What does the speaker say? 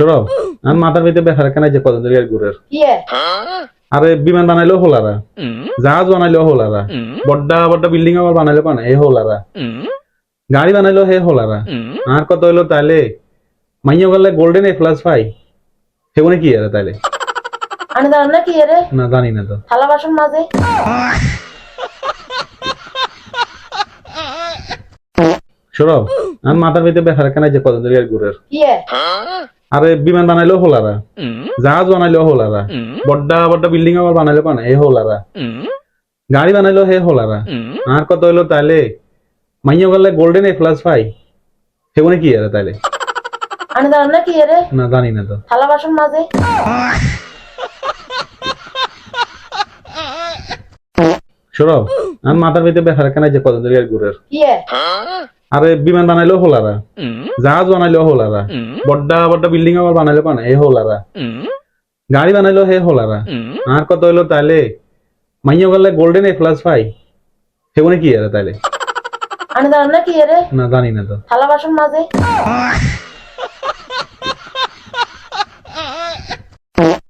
সরব আমি মাথার ভিতরে বেকার কেন যে কত ধরে ঘুরের? আরে বিমান বানাইলেও হোলারা। জাহাজ বানাইলেও হোলারা। বড্ডা বড্ডা বিল্ডিং আবার বানাইলে পানা হে হোলারা। গাড়ি বানাইলেও হে হোলারা। আর কত হইল তাইলে? মাইয়া গেলে গোল্ডেন এ প্লাস পাই। সেগুনে কি আরে আমি জানি না কি রে না জানি না তো। থালা বাসন মাঝে আমি মাথার ভিতরে বেকার কেন যে ধরে ঘুরের? আরে বিমান বানাইলেও হোলারা জাহাজ বানাইলেও হোলারা বড্ডা বড্ডা বিল্ডিং আবার বানাইলে পানা হে হোলারা গাড়ি বানাইলেও হে হোলারা আর। কত হইল তাইলে? মাইয়া গেলে গোল্ডেন এ প্লাস পাই। সেগুনে কি আরে তাইলে? আমি জানি না কি এ রে না জানি না তো থালা বাসন মাঝে সরব আমি মাথার ভিতরে বেকার কেন যে কত ধরে ঘুরের কি এ? আরে বিমান বানাইলেও হোলারা জাহাজ বানাইলেও হোলারা বড্ডা বড্ডা বিল্ডিং আবার বানাইলে পানা হে হোলারা গাড়ি বানাইলেও হে হোলারা আর। কত হইল তাইলে? মাইয়া গেলে গোল্ডেন এ প্লাস পাই। সেগুনে কি আরে তাইলে? আমি জানি না কি আরে? না জানি না তো। থালা বাসন মাঝে